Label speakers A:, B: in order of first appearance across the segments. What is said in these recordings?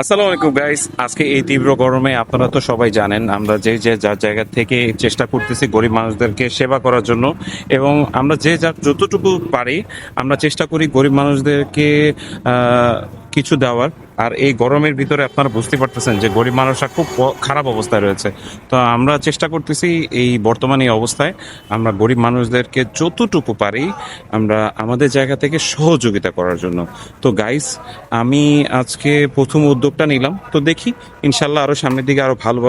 A: আসসালামু আলাইকুম গাইস আজকে এই তীব্র গরমে আপনারা তো সবাই জানেন, আমরা যে যে যার জায়গা থেকে চেষ্টা করতেছি গরিব মানুষদেরকে সেবা করার জন্য, এবং আমরা যে যার যতটুকু পারি, আমরা চেষ্টা করি গরিব মানুষদেরকে কিছু দেওয়ার। আর এই গরমের ভিতরে আপনারা বুঝতে পারতেছেন যে গরিব মানুষরা খুব খারাপ অবস্থায় রয়েছে। তো আমরা চেষ্টা করতেছি এই বর্তমান এই অবস্থায় আমরা গরিব মানুষদেরকে যতটুকু পারি আমরা আমাদের জায়গা থেকে সহযোগিতা করার জন্য। তো গাইস আমি আজকে প্রথম উদ্যোগটা নিলাম। তো দেখি ইনশাল্লাহ আরও সামনের দিকে আরও ভালো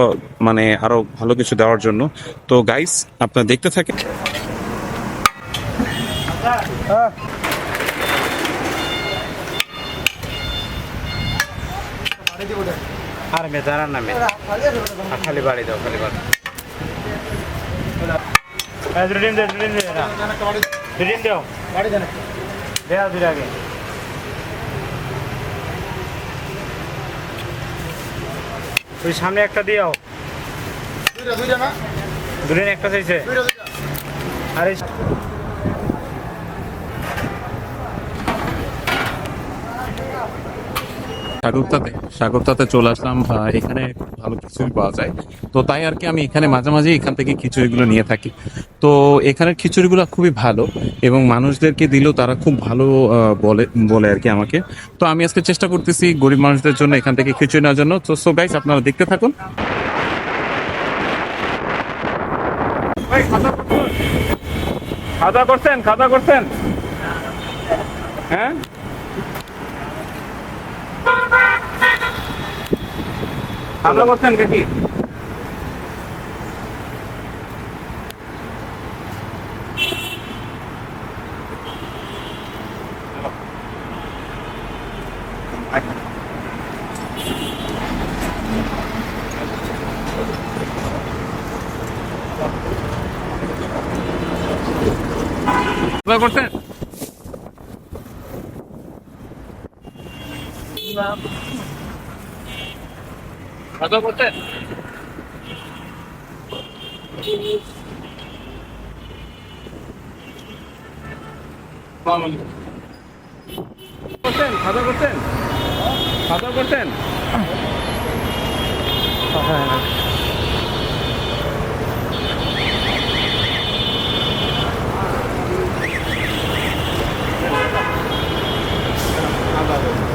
A: মানে আরও ভালো কিছু দেওয়ার জন্য। তো গাইস আপনারা দেখতে থাকেন।
B: আর মে দাঁড়ান না খালি বাড়ি দাও খালি বাড়ি। রিডিম দে রিডিম দে রিডিম দেও। বাড়ি দেন দেও দির আগে। ওই সামনে একটা দিও দুটো একটা চাইছে। আরে
A: সাগরতাতে সাগরতাতে চলে আসলাম এখানে ভালো খিচুড়ি পাওয়া যায়। তো তাই আর কি আমি এখানে মাঝে মাঝে এখান থেকে খিচুড়িগুলো নিয়ে থাকি। তো এখানের খিচুড়িগুলো খুবই ভালো এবং মানুষদেরকে দিলেও তারা খুব ভালো বলে বলে আর কি আমাকে। তো আমি আজকে চেষ্টা করতেছি গরিব মানুষদের জন্য এখান থেকে খিচুড়ি নেওয়ার জন্য। তো সো গাইস আপনারা দেখতে থাকুন। খাওয়া করছেন? খাওয়া করছেন? হ্যাঁ? খাওয়া করছেন নাকি করছেন? খাওয়া করছেন করছেন খাওয়া করছেন খাওয়া করছেন দিদি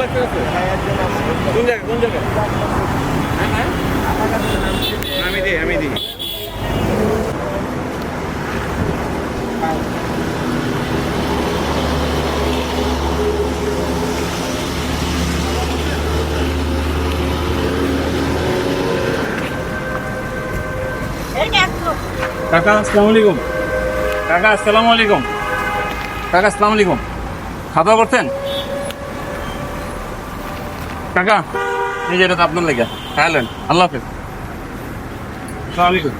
A: আমি কাকা আসসালামু আলাইকুম। কাকা আসসালামু আলাইকুম। কাকা আসসালামু আলাইকুম। খাওয়া করছেন? কাকা এই যে এটা তো আপনার লেগে। খাইলেন আল্লাহ হাফিজ। আসসালামু আলাইকুম।